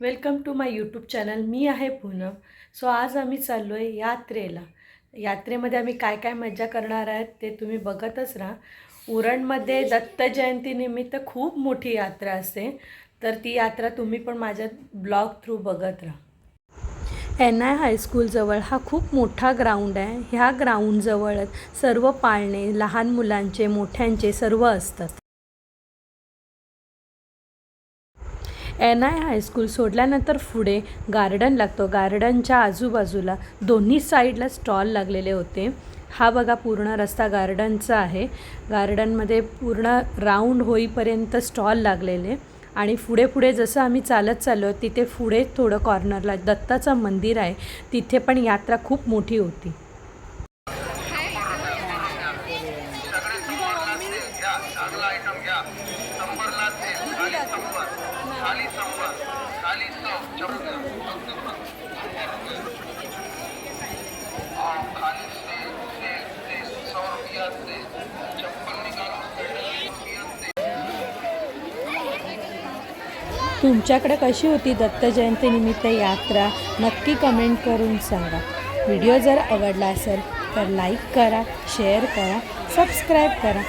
Welcome to my YouTube channel. मी आहे Poonam. So आज आम्ही चाललो आहे यात्रेला. यात्रेमध्ये आम्ही काय काय मजा करणार आहेत ते तुम्ही बघतच राहा. उरणमध्ये दत्त जयंतीनिमित्त खूप मोठी यात्रा असते. तर ती यात्रा तुम्ही पण माझ्या ब्लॉग थ्रू बघत राहा. एन आय हायस्कूलजवळ हा खूप मोठा ग्राउंड आहे. ह्या ग्राउंडजवळच सर्व पाळणे लहान मुलांचे मोठ्यांचे सर्व असतात. एन आय हायस्कूल सोडल्यानंतर पुढे गार्डन लागतो. गार्डनच्या आजूबाजूला दोन्ही साईडला स्टॉल लागलेले होते. हा बघा पूर्ण रस्ता गार्डनचा आहे. गार्डनमध्ये पूर्ण राऊंड होईपर्यंत स्टॉल लागलेले. आणि पुढे पुढे जसं आम्ही चालत चाललो तिथे पुढे थोडं कॉर्नरला दत्ताचं मंदिर आहे. तिथे पण यात्रा खूप मोठी होती. तुमच्याकडे कशी होती दत्त जयंतीनिमित्त यात्रा? नक्की कमेंट करून सांगा. व्हिडिओ जर आवडला असेल तर लाईक करा शेअर करा सबस्क्राईब करा.